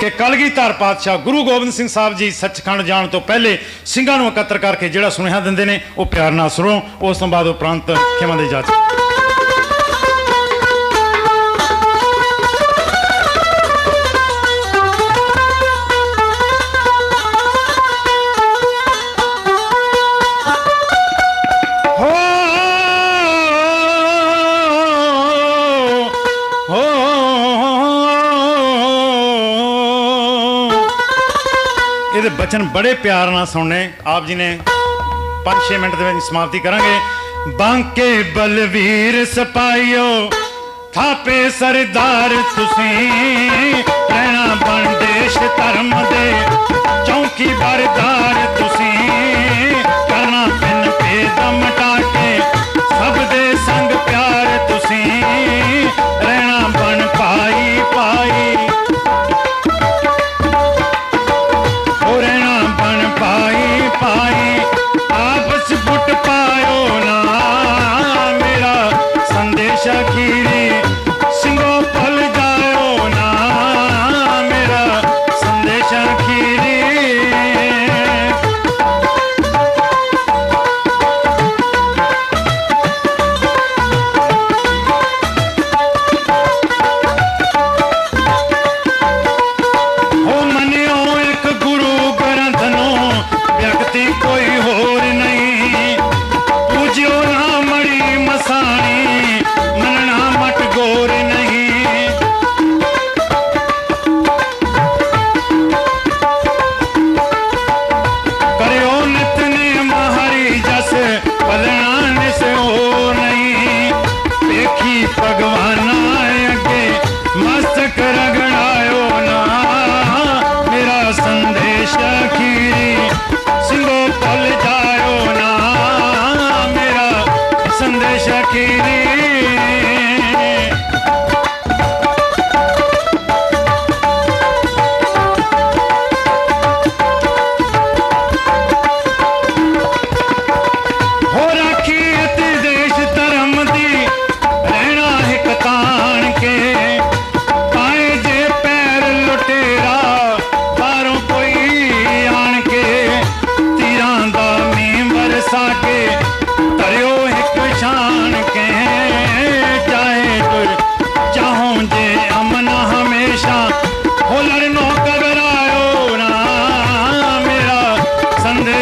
ਕਿ ਕਲਗੀਧਰ ਪਾਤਸ਼ਾਹ ਗੁਰੂ ਗੋਬਿੰਦ ਸਿੰਘ ਸਾਹਿਬ ਜੀ ਸੱਚਖੰਡ ਜਾਣ ਤੋਂ ਪਹਿਲੇ ਸਿੰਘਾਂ ਨੂੰ ਇਕੱਤਰ ਕਰਕੇ ਜਿਹੜਾ ਸੁਨੇਹਾ ਦਿੰਦੇ ਨੇ, ਉਹ ਪਿਆਰ ਨਾਲ ਸੁਣੋ। ਉਸ ਤੋਂ ਬਾਅਦ ਉਪਰੰਤ ਖਿਮਾ ਦੇ ਜਾ ਇਹਦੇ ਬਚਨ ਬੜੇ ਪਿਆਰ ਨਾਲ ਸੁਣਨੇ। ਆਪ ਜੀ ਨੇ 5-6 ਮਿੰਟ ਦੇ ਵਿੱਚ ਸਮਾਪਤੀ ਕਰਾਂਗੇ। ਬਾਂਕੇ ਬਲਵੀਰ ਸਪਾਈਓ ਥਾਪੇ ਸਰਦਾਰ ਤੁਸੀਂ। ਰਹਿਣਾ ਬਣ ਧਰਮ ਦੇ, ਚੌਂਕੀ ਬਰਦਾਰ ਤੁਸੀਂ।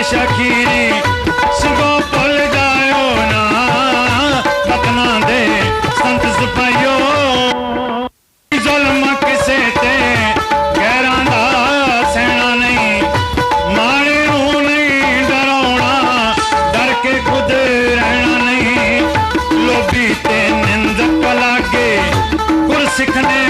ਸੰਦੇਸ਼ ਅਖੀਰੀ ਭੁੱਲ ਜਾਇਓ ਨਾ। ਵਤਨਾਂ ਦੇ ਸੰਤ ਸਿਪਾਈਓ ਜ਼ੁਲਮ ਕਿਸੇ ਤੇ, ਗੈਰਾਂ ਦਾ ਸਹਿਣਾ ਨਹੀਂ। ਮਾੜੇ ਨੂੰ ਨਹੀਂ ਡਰਾਉਣਾ, ਡਰ ਕੇ ਖੁਦ ਰਹਿਣਾ ਨਹੀਂ। ਲੋਭੀ ਤੇ ਨਿੰਦਕ ਲਾਗੇ ਗੁਰਸਿੱਖ ਨੇ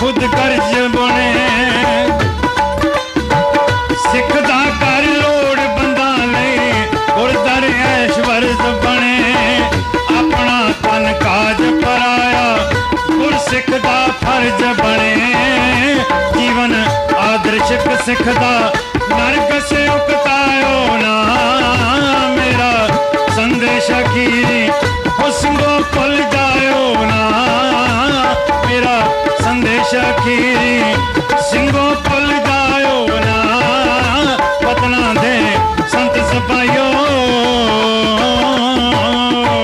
ਖੁਦ ਕਰ ਜਬਣੇ ਕਰ ਲੋੜ ਬੰਦਾ ਲੈ ਸਿੱਖ ਦਾ ਫਰਜ਼ ਬਣੇ। ਜੀਵਨ ਆਦਰਸ਼ਕ ਸਿੱਖ ਨਰਕ ਸੇ ਉਕਤਾਇਓ ਨਾ। ਮੇਰਾ ਸੰਦੇਸ਼ ਅਖੀਰੀ ਉਹ ਸਿੰਘੋ ਭੁੱਲ ਜਾਇਓ ਨਾ। ਮੇਰਾ ਸੰਦੇਸ਼ ਅਖੀਰੀ ਸਿੰਘੋ ਭੁੱਲ